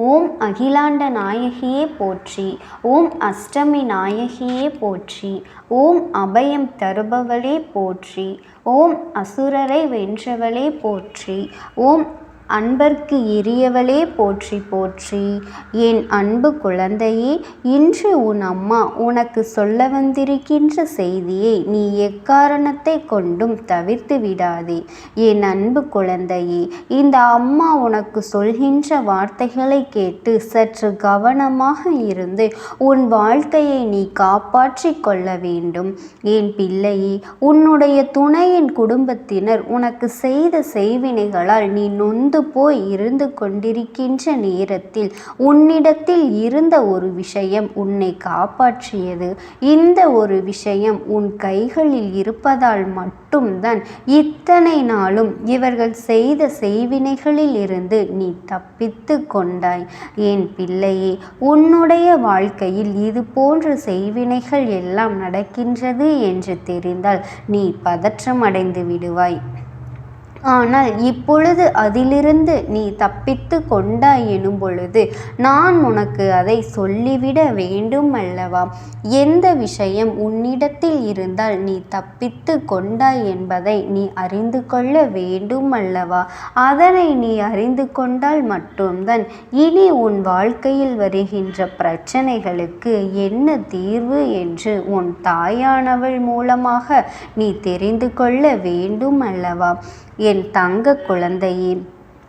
ஓம் அகிலாண்ட நாயகியே போற்றி ஓம் அஷ்டமி நாயகியே போற்றி ஓம் அபயம் தருபவளே போற்றி ஓம் அசுரரை வென்றவளே போற்றி ஓம் அன்பர்க்கு எரியவளே போற்றி போற்றி. என் அன்பு குழந்தையே இன்று உன் அம்மா உனக்கு சொல்ல வந்திருக்கின்ற செய்தியை நீ எக்காரணத்தை கொண்டும் தவிர்த்து விடாதே. என் அன்பு குழந்தையே இந்த அம்மா உனக்கு சொல்கின்ற வார்த்தைகளை கேட்டு சற்று கவனமாக இருந்து உன் வாழ்க்கையை நீ காப்பாற்றி கொள்ள வேண்டும். என் பிள்ளையே உன்னுடைய துணையின் குடும்பத்தினர் உனக்கு செய்த செய்வினைகளால் நீ நொந்து போய் இருந்து கொண்டிருக்கின்ற நேரத்தில் உன்னிடத்தில் இருந்த ஒரு விஷயம் உன்னை காப்பாற்றியது. இந்த ஒரு விஷயம் உன் கைகளில் இருப்பதால் மட்டும்தான் இத்தனை நாளும் இவர்கள் செய்த செய்வினைகளில் இருந்து நீ தப்பித்து கொண்டாய். என் பிள்ளையே உன்னுடைய வாழ்க்கையில் இது போன்ற செய்வினைகள் எல்லாம் நடக்கின்றது என்று தெரிந்தால் நீ பதற்றமடைந்து விடுவாய். ஆனால் இப்பொழுது அதிலிருந்து நீ தப்பித்து கொண்டாய் எனும் பொழுது நான் உனக்கு அதை சொல்லிவிட வேண்டும் அல்லவா எந்த விஷயம் உன்னிடத்தில் இருந்தால் நீ தப்பித்து கொண்டாய் என்பதை நீ அறிந்து கொள்ள வேண்டும் அல்லவா அதனை நீ அறிந்து கொண்டால் மட்டும்தான் இனி உன் வாழ்க்கையில் வருகின்ற பிரச்சனைகளுக்கு என்ன தீர்வு என்று உன் தாயானவள் மூலமாக நீ தெரிந்து கொள்ள வேண்டும் அல்லவா என் தங்க குழந்தையே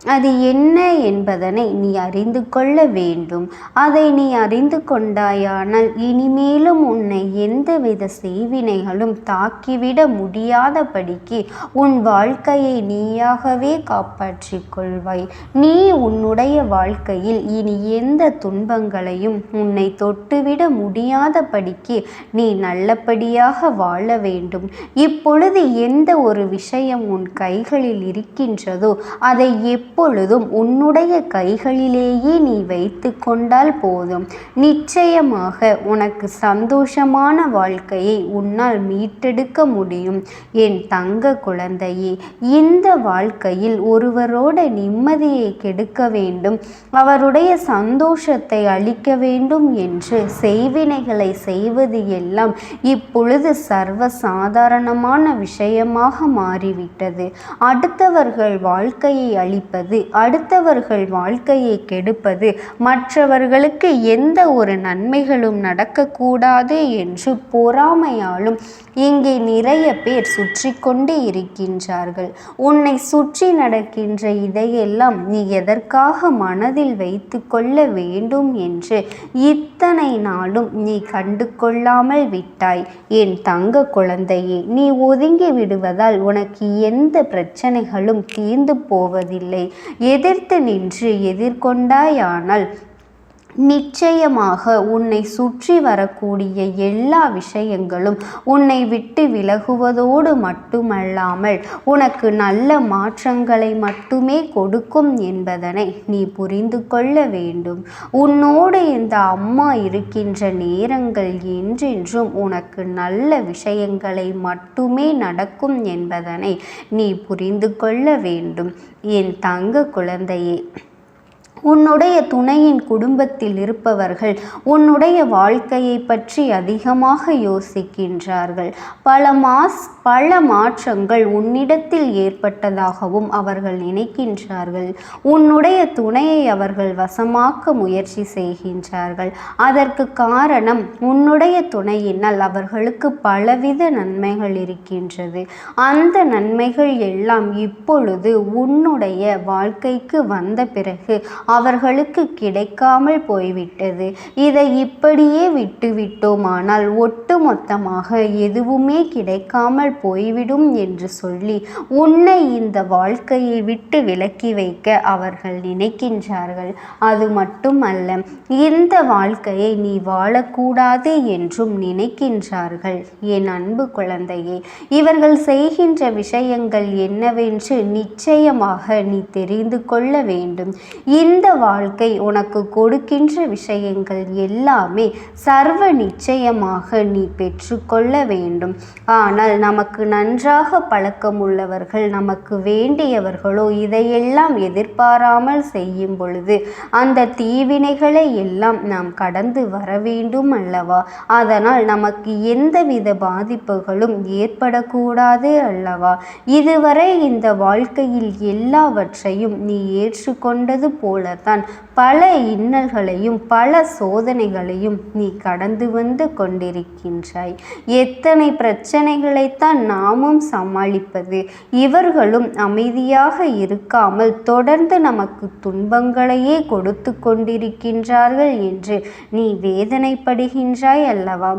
அது என்ன என்பதனை நீ அறிந்து கொள்ள வேண்டும். அதை நீ அறிந்து கொண்டாயானால் இனிமேலும் உன்னை எந்தவித செய்வினைகளும் தாக்கிவிட முடியாதபடிக்கு உன் வாழ்க்கையை நீயாகவே காப்பாற்றிக் கொள்வாய். நீ உன்னுடைய வாழ்க்கையில் இனி எந்த துன்பங்களையும் உன்னை தொட்டுவிட முடியாதபடிக்கு நீ நல்லபடியாக வாழ வேண்டும். இப்பொழுது எந்த ஒரு விஷயம் உன் கைகளில் இருக்கின்றதோ அதை எப் இப்பொழுதும் உன்னுடைய கைகளிலேயே நீ வைத்து கொண்டால் போதும். நிச்சயமாக உனக்கு சந்தோஷமான வாழ்க்கையை உன்னால் மீட்டெடுக்க முடியும். என் தங்க குழந்தையே இந்த வாழ்க்கையில் ஒருவரோட நிம்மதியை கெடுக்க வேண்டும். அவருடைய சந்தோஷத்தை அளிக்க வேண்டும் என்று செய்வினைகளை செய்வது எல்லாம் இப்பொழுது சர்வ சாதாரணமான விஷயமாக மாறிவிட்டது. அடுத்தவர்கள் வாழ்க்கையை அளிப்பது செய்வது அடுத்தவர்கள் வாழ்க்கையை கெடுப்பது மற்றவர்களுக்கு எந்த ஒரு நன்மைகளும் நடக்கக்கூடாது என்று பொறாமையாலும் இங்கே நிறைய பேர் சுற்றி கொண்டு இருக்கின்றார்கள். உன்னை சுற்றி நடக்கின்ற இதையெல்லாம் நீ எதற்காக மனதில் வைத்து கொள்ள வேண்டும் என்று இத்தனை நாளும் நீ கண்டு கொள்ளாமல் விட்டாய். என் தங்க குழந்தையே நீ ஒதுங்கி விடுவதால் உனக்கு எந்த பிரச்சனைகளும் தீர்ந்து போவதில்லை. எதிர்த்து நின்று எதிர்கொண்டாயானால் நிச்சயமாக உன்னை சுற்றி வரக்கூடிய எல்லா விஷயங்களும் உன்னை விட்டு விலகுவதோடு மட்டுமல்லாமல் உனக்கு நல்ல மாற்றங்களை மட்டுமே கொடுக்கும் என்பதனை நீ புரிந்து கொள்ள வேண்டும். உன்னோடு இந்த அம்மா இருக்கின்ற நேரங்கள் என்றென்றும் உனக்கு நல்ல விஷயங்களை மட்டுமே நடக்கும் என்பதனை நீ புரிந்து கொள்ள வேண்டும். என் தங்க குழந்தையே உன்னுடைய துணையின் குடும்பத்தில் இருப்பவர்கள் உன்னுடைய வாழ்க்கையை பற்றி அதிகமாக யோசிக்கின்றார்கள். பல மாஸ் பல மாற்றங்கள் உன்னிடத்தில் ஏற்பட்டதாகவும் அவர்கள் நினைக்கின்றார்கள். உன்னுடைய துணையை அவர்கள் வசமாக்க முயற்சி செய்கின்றார்கள். அதற்கு காரணம் உன்னுடைய துணையினால் அவர்களுக்கு பலவித நன்மைகள் இருக்கின்றது. அந்த நன்மைகள் எல்லாம் இப்பொழுது உன்னுடைய வாழ்க்கைக்கு வந்த பிறகு அவர்களுக்கு கிடைக்காமல் போய்விட்டது. இதை இப்படியே விட்டுவிட்டோமானால் ஒட்டுமொத்தமாக எதுவுமே கிடைக்காமல் போய்விடும் என்று சொல்லி உன்னை இந்த வாழ்க்கையை விட்டு விலக்கி வைக்க அவர்கள் நினைக்கின்றார்கள். அது மட்டுமல்ல இந்த வாழ்க்கையை நீ வாழக்கூடாது என்றும் நினைக்கின்றார்கள். என் அன்பு குழந்தையே இவர்கள் செய்கின்ற விஷயங்கள் என்னவென்று நிச்சயமாக நீ தெரிந்து கொள்ள வேண்டும். இந்த இந்த வாழ்க்கை உனக்கு கொடுக்கின்ற விஷயங்கள் எல்லாமே சர்வ நிச்சயமாக நீ பெற்றுக்கொள்ள வேண்டும். ஆனால் நமக்கு நன்றாக பழக்கம் உள்ளவர்கள் நமக்கு வேண்டியவர்களோ இதையெல்லாம் எதிர்பாராமல் செய்யும் பொழுது அந்த தீவினைகளை எல்லாம் நாம் கடந்து வர வேண்டும் அல்லவா? அதனால் நமக்கு எந்தவித பாதிப்புகளும் ஏற்படக்கூடாது அல்லவா? இதுவரை இந்த வாழ்க்கையில் எல்லாவற்றையும் நீ ஏற்றுக்கொண்டது போல போலத்தான் பல இன்னல்களையும் பல சோதனைகளையும் நீ கடந்து வந்து கொண்டிருக்கின்றாய். எத்தனை பிரச்சனைகளைத்தான் நாமும் சமாளிப்பது? இவர்களும் அமைதியாக இருக்காமல் தொடர்ந்து நமக்கு துன்பங்களையே கொடுத்து கொண்டிருக்கின்றார்கள் என்று நீ வேதனைப்படுகின்றாய் அல்லவா?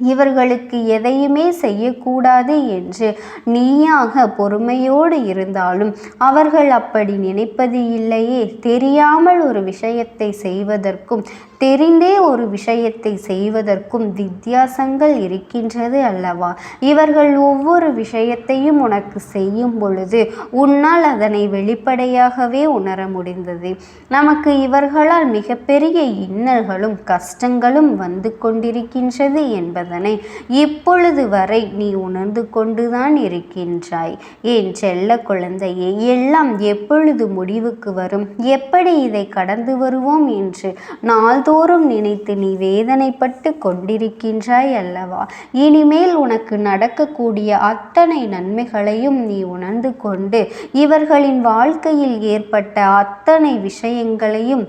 இவர்களுக்கு எதையுமே செய்யக்கூடாது என்று நீயாக பொறுமையோடு இருந்தாலும் அவர்கள் அப்படி நினைப்பது இல்லையே. தெரியாமல் ஒரு விஷயத்தை செய்வதற்கும் தெரிந்தே ஒரு விஷயத்தை செய்வதற்கும் வித்தியாசங்கள் இருக்கின்றது அல்லவா? இவர்கள் ஒவ்வொரு விஷயத்தையும் உனக்கு செய்யும் பொழுது உன்னால் அதனை வெளிப்படையாகவே உணர முடிந்தது. நமக்கு இவர்களால் மிகப்பெரிய இன்னல்களும் கஷ்டங்களும் வந்து கொண்டிருக்கின்றது என்பதனை இப்பொழுது வரை நீ உணர்ந்து கொண்டுதான் இருக்கின்றாய். என் செல்ல குழந்தையே எல்லாம் எப்பொழுது முடிவுக்கு வரும்? எப்படி இதை கடந்து வருவோம் என்று நாள்தோறும் நாள்தோறும் நினைத்து நீ வேதனைப்பட்டு கொண்டிருக்கின்றாய் அல்லவா? இனிமேல் உனக்கு நடக்கக்கூடிய அத்தனை நன்மைகளையும் நீ உணர்ந்து கொண்டு இவர்களின் வாழ்க்கையில் ஏற்பட்ட அத்தனை விஷயங்களையும்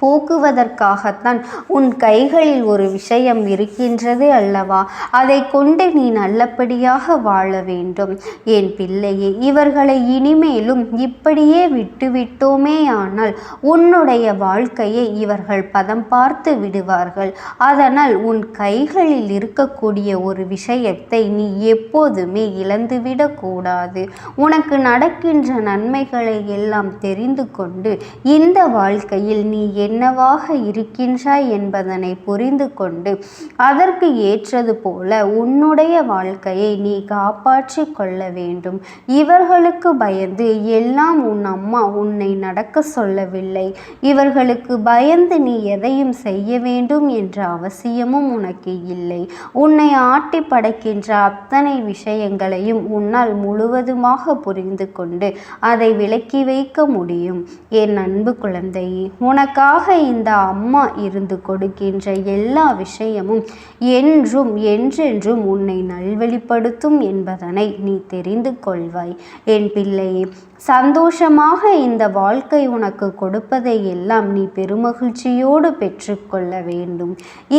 போக்குவதற்காகத்தான் உன் கைகளில் ஒரு விஷயம் இருக்கின்றது அல்லவா? அதை கொண்டு நீ நல்லபடியாக வாழ வேண்டும். என் பிள்ளையே இவர்களை இனிமேலும் இப்படியே விட்டுவிட்டோமே ஆனால் உன்னுடைய வாழ்க்கையை இவர்கள் பதம் பார்த்து விடுவார்கள். அதனால் உன் கைகளில் இருக்கக்கூடிய ஒரு விஷயத்தை நீ எப்போதுமே இழந்துவிடக்கூடாது உனக்கு நடக்கின்ற நன்மைகளை எல்லாம் தெரிந்து கொண்டு இந்த வாழ்க்கையில் நீ என்னவாக இருக்கின்றாய் என்பதனை புரிந்து கொண்டு அதற்கு ஏற்றது போல உன்னுடைய வாழ்க்கையை நீ காப்பாற்றி கொள்ள வேண்டும். இவர்களுக்கு பயந்து எல்லாம் உன் அம்மா உன்னை நடக்க சொல்லவில்லை. இவர்களுக்கு பயந்து நீ எதையும் செய்ய வேண்டும் என்ற அவசியமும் உனக்கு இல்லை. உன்னை ஆட்டி படைக்கின்ற அத்தனை விஷயங்களையும் உன்னால் முழுவதுமாக புரிந்து கொண்டு அதை விலக்கி வைக்க முடியும். என் அன்பு குழந்தையே உனக்காக எனக்காக இந்த அம்மா இருந்து கொடுக்கின்ற எல்லா விஷயமும் என்றும் என்றென்றும் உன்னை நல்வழிப்படுத்தும் என்பதனை நீ தெரிந்து கொள்வாய். என் பிள்ளையே சந்தோஷமாக இந்த வாழ்க்கை உனக்கு கொடுப்பதை எல்லாம் நீ பெருமகிழ்ச்சியோடு பெற்றுக்கொள்ள வேண்டும்.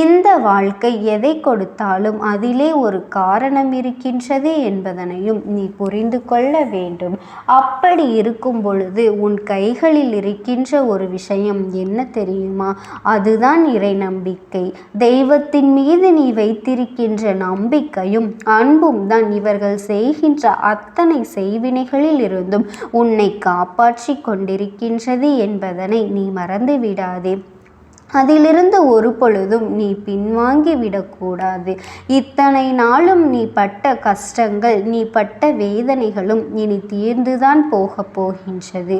இந்த வாழ்க்கை எதை கொடுத்தாலும் அதிலே ஒரு காரணம் இருக்கின்றது என்பதனையும் நீ புரிந்து கொள்ள வேண்டும். அப்படி இருக்கும் பொழுது உன் கைகளில் இருக்கின்ற ஒரு விஷயம் என்ன தெரியுமா? அதுதான் இறை நம்பிக்கை. தெய்வத்தின் மீது நீ வைத்திருக்கின்ற நம்பிக்கையும் அன்பும் தான் இவர்கள் செய்கின்ற அத்தனை செய்வினைகளில் இருந்தும் உன்னை காப்பாற்றி கொண்டிருக்கின்றது என்பதனை நீ மறந்து விடாதே அதிலிருந்து ஒரு பொழுதும் நீ பின்வாங்கி விடக்கூடாது. இத்தனை நாளும் நீ பட்ட கஷ்டங்கள் நீ பட்ட வேதனைகளும் இனி தீர்ந்துதான் போகப் போகின்றது.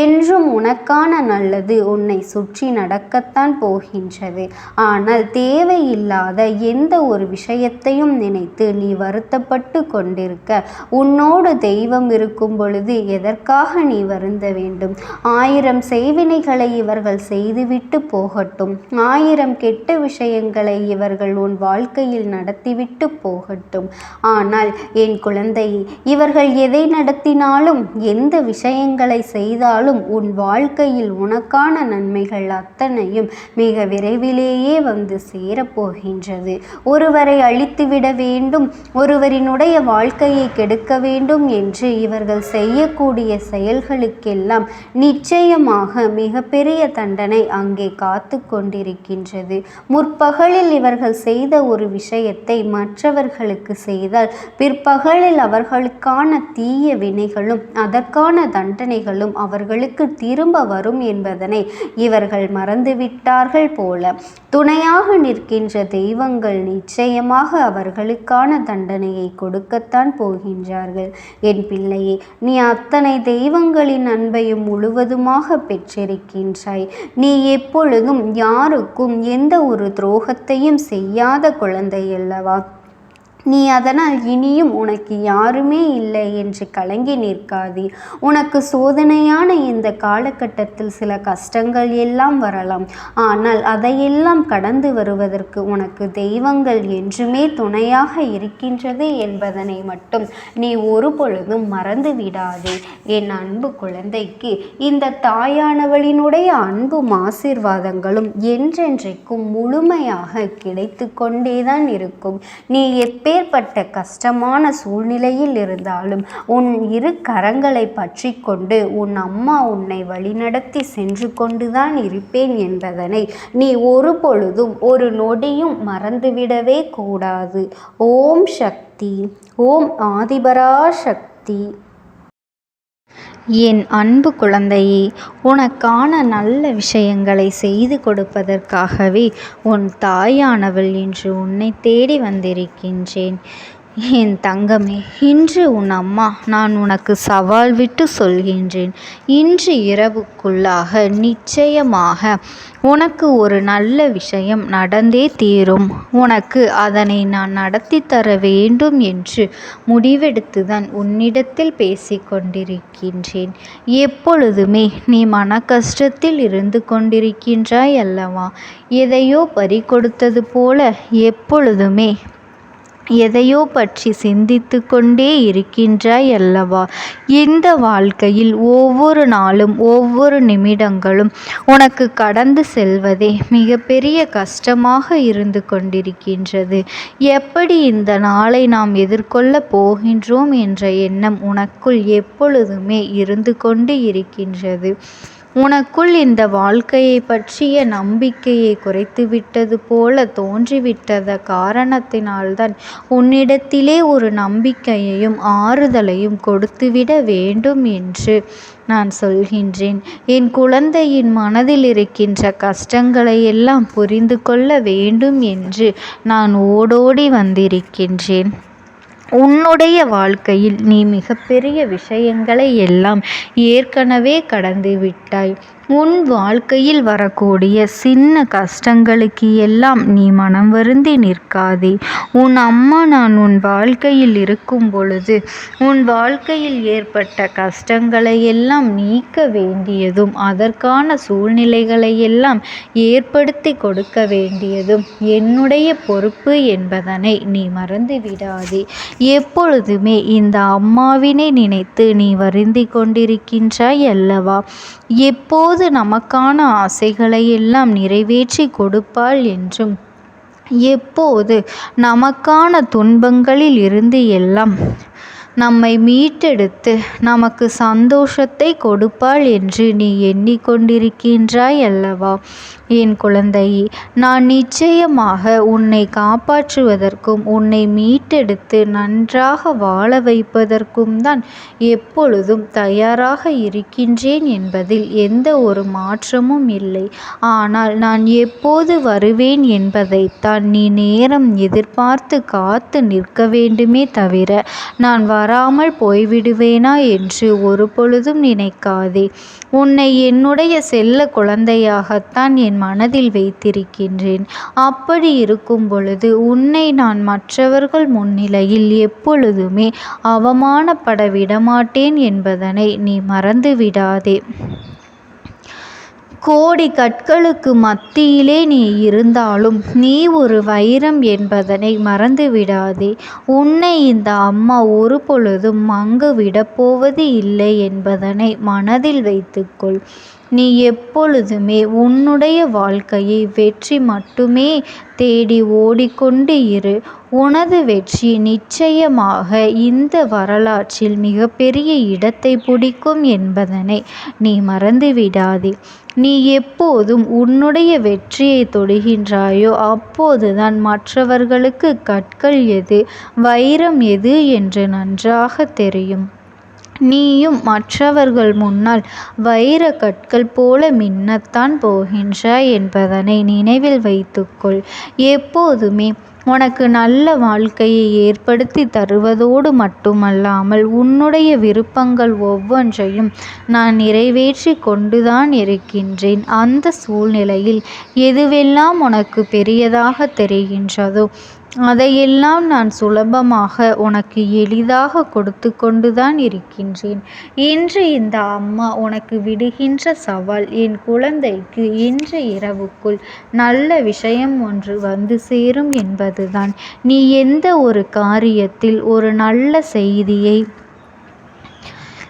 என்றும் உனக்கான நல்லது உன்னை சுற்றி நடக்கத்தான் போகின்றது. ஆனால் தேவையில்லாத எந்த ஒரு விஷயத்தையும் நினைத்து நீ வருத்தப்பட்டு கொண்டிருக்க. உன்னோடு தெய்வம் இருக்கும் பொழுது எதற்காக நீ வருந்த வேண்டும்? ஆயிரம் செய்வினைகளை இவர்கள் செய்துவிட்டு போகட்டும். போகட்டும் ஆயிரம் கெட்ட விஷயங்களை இவர்கள் உன் வாழ்க்கையில் நடத்திவிட்டு போகட்டும். ஆனால் என் குழந்தை இவர்கள் எதை நடத்தினாலும் எந்த விஷயங்களை செய்தாலும் உன் வாழ்க்கையில் உனக்கான நன்மைகள் அத்தனையும் மிக விரைவிலேயே வந்து சேரப்போகின்றது ஒருவரை அழித்துவிட வேண்டும் ஒருவரினுடைய வாழ்க்கையை கெடுக்க வேண்டும் என்று இவர்கள் செய்யக்கூடிய செயல்களுக்கெல்லாம் நிச்சயமாக மிகப்பெரிய தண்டனை அங்கே காத்து கொண்டிருக்கின்றது. முற்பகலில் இவர்கள் செய்த ஒரு விஷயத்தை மற்றவர்களுக்கு செய்தால் பிற்பகலில் அவர்களுக்கான தீய வினைகளும் அதற்கான தண்டனைகளும் அவர்களுக்கு திரும்ப வரும் என்பதனை இவர்கள் மறந்துவிட்டார்கள் போல. துணையாக நிற்கின்ற தெய்வங்கள் நிச்சயமாக அவர்களுக்கான தண்டனையை கொடுக்கத்தான் போகின்றார்கள். என் பிள்ளையே நீ அத்தனை தெய்வங்களின் அன்பையும் முழுவதுமாக பெற்றிருக்கின்றாய். நீ எப்பொழுதும் யாருக்கும் எந்த ஒரு துரோகத்தையும் செய்யாத குழந்தை அல்லவா? நீ அதனால் இனியும் உனக்கு யாருமே இல்லை என்று கலங்கி நிற்காதே. உனக்கு சோதனையான இந்த காலகட்டத்தில் சில கஷ்டங்கள் எல்லாம் வரலாம். ஆனால் அதையெல்லாம் கடந்து வருவதற்கு உனக்கு தெய்வங்கள் என்றுமே துணையாக இருக்கின்றது என்பதனை மட்டும் நீ ஒரு பொழுதும் மறந்து விடாதே. என் அன்பு குழந்தைக்கு இந்த தாயானவளினுடைய அன்பும் ஆசீர்வாதங்களும் என்றென்றைக்கும் முழுமையாக கிடைத்து கொண்டேதான் இருக்கும். நீ எப்ப எப்பேற்பட்ட கஷ்டமான சூழ்நிலையில் இருந்தாலும் உன் இரு கரங்களை பற்றி கொண்டு உன் அம்மா உன்னை வழிநடத்தி சென்று கொண்டுதான் இருப்பேன் என்பதனை நீ ஒரு பொழுதும் ஒரு நொடியும் மறந்துவிடவே கூடாது. ஓம் சக்தி. ஓம் ஆதிபரா சக்தி என் அன்பு குழந்தையே உனக்கான நல்ல விஷயங்களை செய்து கொடுப்பதற்காகவே உன் தாயானவள் இன்று உன்னை தேடி வந்திருக்கின்றேன். என் தங்கமே இன்று உன் அம்மா நான் உனக்கு சவால் விட்டு சொல்கின்றேன். இன்று இரவுக்குள்ளாக நிச்சயமாக உனக்கு ஒரு நல்ல விஷயம் நடந்தே தீரும். உனக்கு அதனை நான் நடத்தி தர வேண்டும் என்று முடிவெடுத்துதான் உன்னிடத்தில் பேசிக்கொண்டிருக்கின்றேன் எப்பொழுதுமே நீ மன கஷ்டத்தில் இருந்து கொண்டிருக்கின்றாய் அல்லவா? எதையோ பறி கொடுத்தது போல எப்பொழுதுமே எதையோ பற்றி சிந்தித்து கொண்டே இருக்கின்றாய் அல்லவா? இந்த வாழ்க்கையில் ஒவ்வொரு நாளும் ஒவ்வொரு நிமிடங்களும் உனக்கு கடந்து செல்வதே மிகப்பெரிய கஷ்டமாக இருந்து கொண்டிருக்கின்றது. எப்படி இந்த நாளை நாம் எதிர்கொள்ள போகின்றோம் என்ற எண்ணம் உனக்குள் எப்பொழுதுமே இருந்து கொண்டு இருக்கின்றது. உனக்குள் இந்த வாழ்க்கையை பற்றிய நம்பிக்கையை குறைத்துவிட்டது போல தோன்றிவிட்டத காரணத்தினால்தான் உன்னிடத்திலே ஒரு நம்பிக்கையையும் ஆறுதலையும் கொடுத்துவிட வேண்டும் என்று நான் சொல்கின்றேன். என் குழந்தையின் மனதில் இருக்கின்ற கஷ்டங்களை எல்லாம் புரிந்து கொள்ள வேண்டும் என்று நான் ஓடோடி வந்திருக்கின்றேன். உன்னுடைய வாழ்க்கையில் நீ மிகப்பெரிய விஷயங்களை எல்லாம் ஏற்கனவே கடந்து விட்டாய். உன் வாழ்க்கையில் வரக்கூடிய சின்ன கஷ்டங்களுக்கு எல்லாம் நீ மனம் வருந்தி நிற்காதே. உன் அம்மா நான் உன் வாழ்க்கையில் இருக்கும் பொழுது உன் வாழ்க்கையில் ஏற்பட்ட கஷ்டங்களை எல்லாம் நீக்க வேண்டியதும் அதற்கான சூழ்நிலைகளை எல்லாம் ஏற்படுத்தி கொடுக்க வேண்டியதும் என்னுடைய பொறுப்பு என்பதனை நீ மறந்து விடாதே. எப்பொழுதுமே இந்த அம்மாவினை நினைத்து நீ வருந்தி கொண்டிருக்கின்றாய் அல்லவா? எப்போது எப்போது நமக்கான ஆசைகளை எல்லாம் நிறைவேற்றி கொடுப்பாள் என்றும் எப்போது நமக்கான துன்பங்களில் இருந்து எல்லாம் நம்மை மீட்டெடுத்து நமக்கு சந்தோஷத்தை கொடுப்பாள் என்று நீ எண்ணிக்கொண்டிருக்கின்றாய் அல்லவா? என் குழந்தையே நான் நிச்சயமாக உன்னை காப்பாற்றுவதற்கும் உன்னை மீட்டெடுத்து நன்றாக வாழ வைப்பதற்கும் தான் எப்பொழுதும் தயாராக இருக்கின்றேன் என்பதில் எந்த ஒரு மாற்றமும் இல்லை. ஆனால் நான் எப்போது வருவேன் என்பதைத்தான் நீ நேரம் எதிர்பார்த்து காத்து நிற்க வேண்டுமே தவிர நான் வராமல் போய்விடுவேனா என்று ஒரு பொழுதும் நினைக்காதே. உன்னை என்னுடைய செல்ல குழந்தையாகத்தான் என் மனதில் வைத்திருக்கின்றேன். அப்படி இருக்கும் பொழுது உன்னை நான் மற்றவர்கள் முன்னிலையில் எப்பொழுதுமே அவமானப்பட விடமாட்டேன் என்பதனை நீ மறந்துவிடாதே. கோடி கற்களுக்கு மத்தியிலே நீ இருந்தாலும் நீ ஒரு வைரம் என்பதனை மறந்துவிடாதே. உன்னை இந்த அம்மா ஒரு பொழுதும் அங்கு விடப்போவது இல்லை என்பதனை மனதில் வைத்துக்கொள். நீ எப்பொழுதுமே உன்னுடைய வாழ்க்கையை வெற்றி மட்டுமே தேடி ஓடிக்கொண்டு இரு. உனது வெற்றி நிச்சயமாக இந்த வரலாற்றில் மிகப்பெரிய இடத்தை பிடிக்கும் என்பதனை நீ மறந்துவிடாதே. நீ எப்போதும் உன்னுடைய வெற்றியை தொடுகின்றாயோ அப்போதுதான் மற்றவர்களுக்கு கற்கள் எது வைரம் எது என்று நன்றாக தெரியும். நீயும் மற்றவர்கள் முன்னால் வைரக் கற்கள் போல மின்னத்தான் போகின்றாய் என்பதனை நினைவில் வைத்துக்கொள். எப்போதுமே உனக்கு நல்ல வாழ்க்கையை ஏற்படுத்தி தருவதோடு மட்டுமல்லாமல் உன்னுடைய விருப்பங்கள் ஒவ்வொன்றையும் நான் நிறைவேற்றி கொண்டுதான் இருக்கின்றேன். அந்த சூழ்நிலையில் எதுவெல்லாம் உனக்கு பெரியதாக தெரிகின்றதோ அதையெல்லாம் நான் சுலபமாக உனக்கு எளிதாக கொடுத்து கொண்டுதான் இருக்கின்றேன். இன்று இந்த அம்மா உனக்கு விடுகின்ற சவால் என் குழந்தைக்கு இன்று இரவுக்குள் நல்ல விஷயம் ஒன்று வந்து சேரும் என்பதுதான். நீ எந்த ஒரு காரியத்தில் ஒரு நல்ல செய்தியை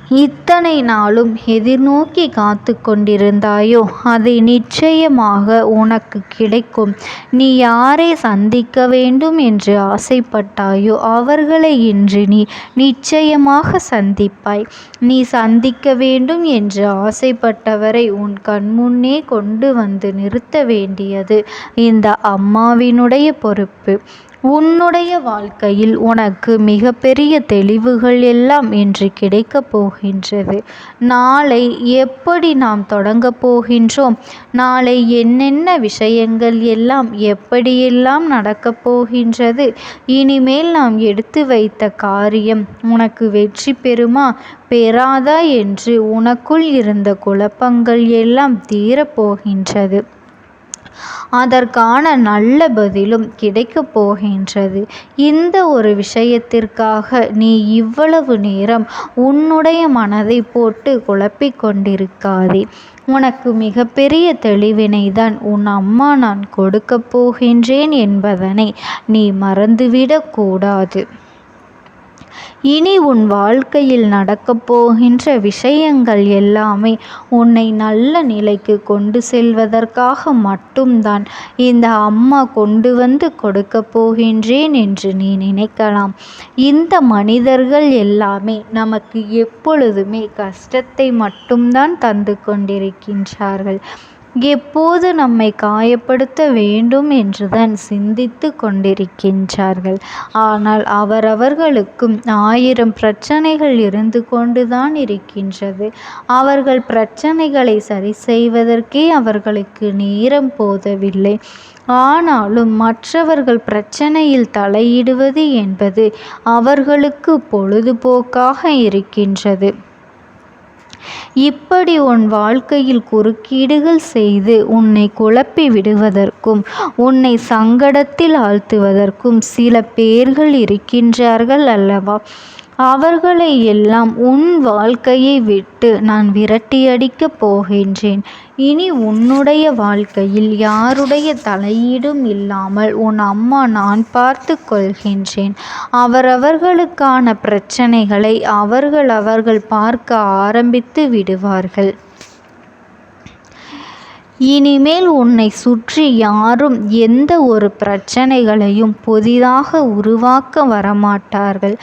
இத்தனை நாளும் எதிர்நோக்கி காத்து கொண்டிருந்தாயோ அது நிச்சயமாக உனக்கு கிடைக்கும். நீ யாரை சந்திக்க வேண்டும் என்று ஆசைப்பட்டாயோ அவர்களை இன்று நீ நிச்சயமாக சந்திப்பாய். நீ சந்திக்க வேண்டும் என்று ஆசைப்பட்டவரை உன் கண்முன்னே கொண்டு வந்து நிறுத்த வேண்டியது இந்த அம்மாவினுடைய பொறுப்பு. உன்னுடைய வாழ்க்கையில் உனக்கு மிகப்பெரிய தெளிவுகள் எல்லாம் இன்று கிடைக்கப் போகின்றது. நாளை எப்படி நாம் தொடங்கப் போகின்றோம்? நாளை என்னென்ன விஷயங்கள் எல்லாம் எப்படியெல்லாம் நடக்கப் போகின்றது? இனிமேல் நாம் எடுத்து வைத்த காரியம் உனக்கு வெற்றி பெறுமா? பெறாதா? என்று உனக்குள் இருந்த குழப்பங்கள் எல்லாம் தீரப்போகின்றது அதற்கான நல்ல பதிலும் கிடைக்கப் போகின்றது. இந்த ஒரு விஷயத்திற்காக நீ இவ்வளவு நேரம் உன்னுடைய மனதை போட்டு குழப்பிக் கொண்டிருக்காதே. உனக்கு மிகப்பெரிய தெளிவினை தான் உன் அம்மா நான் கொடுக்கப் போகின்றேன் என்பதனை நீ மறந்துவிடக் கூடாது. இனி உன் வாழ்க்கையில் நடக்கப் போகின்ற விஷயங்கள் எல்லாமே உன்னை நல்ல நிலைக்கு கொண்டு செல்வதற்காக மட்டும்தான் இந்த அம்மா கொண்டு வந்து கொடுக்கப் போகின்றேன் என்று நீ நினைக்கலாம். இந்த மனிதர்கள் எல்லாமே நமக்கு எப்பொழுதுமே கஷ்டத்தை மட்டும்தான் தந்து கொண்டிருக்கின்றார்கள். எப்போது நம்மை காயப்படுத்த வேண்டும் என்றுதான் சிந்தித்து கொண்டிருக்கின்றார்கள். ஆனால் அவரவர்களுக்கும் ஆயிரம் பிரச்சனைகள் இருந்து கொண்டுதான் இருக்கின்றது. அவர்கள் பிரச்சனைகளை சரி செய்வதற்கே அவர்களுக்கு நேரம் போதவில்லை. ஆனாலும் மற்றவர்கள் பிரச்சனையில் தலையிடுவது என்பது அவர்களுக்கு பொழுதுபோக்காக இருக்கின்றது. இப்படி உன் வாழ்க்கையில் குறுக்கீடுகள் செய்து உன்னை குழப்பி விடுவதற்கும் உன்னை சங்கடத்தில் ஆழ்த்துவதற்கும் சில பேர்கள் இருக்கின்றார்கள் அல்லவா. அவர்களை எல்லாம் உன் வாழ்க்கையை விட்டு நான் விரட்டியடிக்கப் போகின்றேன். இனி உன்னுடைய வாழ்க்கையில் யாருடைய தலையீடும் இல்லாமல் உன் அம்மா நான் பார்த்து கொள்கின்றேன். அவரவர்களுக்கான பிரச்சனைகளை அவர்கள் அவர்கள் பார்க்க ஆரம்பித்து விடுவார்கள். இனிமேல் உன்னை சுற்றி யாரும் எந்த ஒரு பிரச்சனைகளையும் புதிதாக உருவாக்க வரமாட்டார்கள்.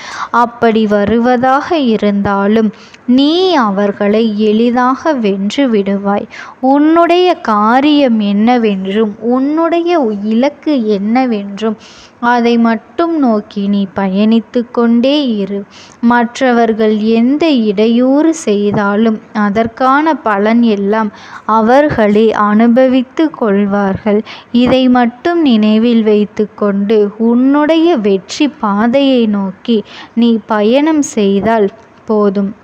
அப்படி வருவதாக இருந்தாலும் நீ அவர்களை எளிதாக வென்று விடுவாய். உன்னுடைய காரியம் என்னவென்றும் உன்னுடைய இலக்கு என்னவென்றும் அதை மட்டும் நோக்கி நீ பயணித்து கொண்டே இரு. மற்றவர்கள் எந்த இடையூறு செய்தாலும் அதற்கான பலன் எல்லாம் அவர்களே அனுபவித்து கொள்வார்கள். இதை மட்டும் நினைவில் வைத்துக்கொண்டு உன்னுடைய வெற்றி பாதையை நோக்கி நீ பயணம் செய்தால் போதும்.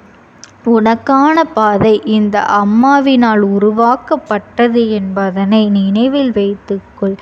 உனக்கான பாதை இந்த அம்மாவினால் உருவாக்கப்பட்டது என்பதனை நினைவில் வைத்துக்கொள்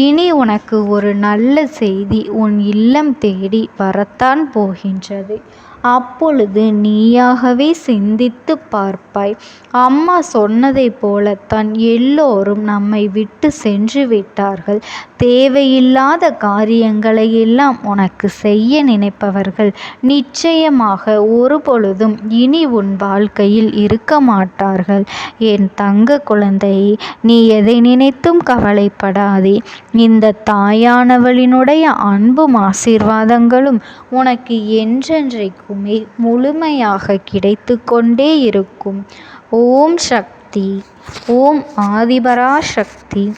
இனி உனக்கு ஒரு நல்ல செய்தி உன் இல்லம் தேடி வரத்தான் போகின்றது. அப்பொழுது நீயாகவே சிந்தித்து பார்ப்பாய். அம்மா சொன்னதைப் போலத்தான் எல்லோரும் நம்மை விட்டு சென்று விட்டார்கள். தேவையில்லாத காரியங்களை எல்லாம் உனக்கு செய்ய நினைப்பவர்கள் நிச்சயமாக ஒருபொழுதும் இனி உன் வாழ்க்கையில் இருக்க மாட்டார்கள். என் தங்க குழந்தையே நீ எதை நினைத்தும் கவலைப்படாதே. இந்த தாயானவளினுடைய அன்பும் ஆசீர்வாதங்களும் உனக்கு என்றென்றைக்கும் முழுமையாக கிடைத்து கொண்டே இருக்கும். ஓம் சக்தி ஓம் ஆதிபரா சக்தி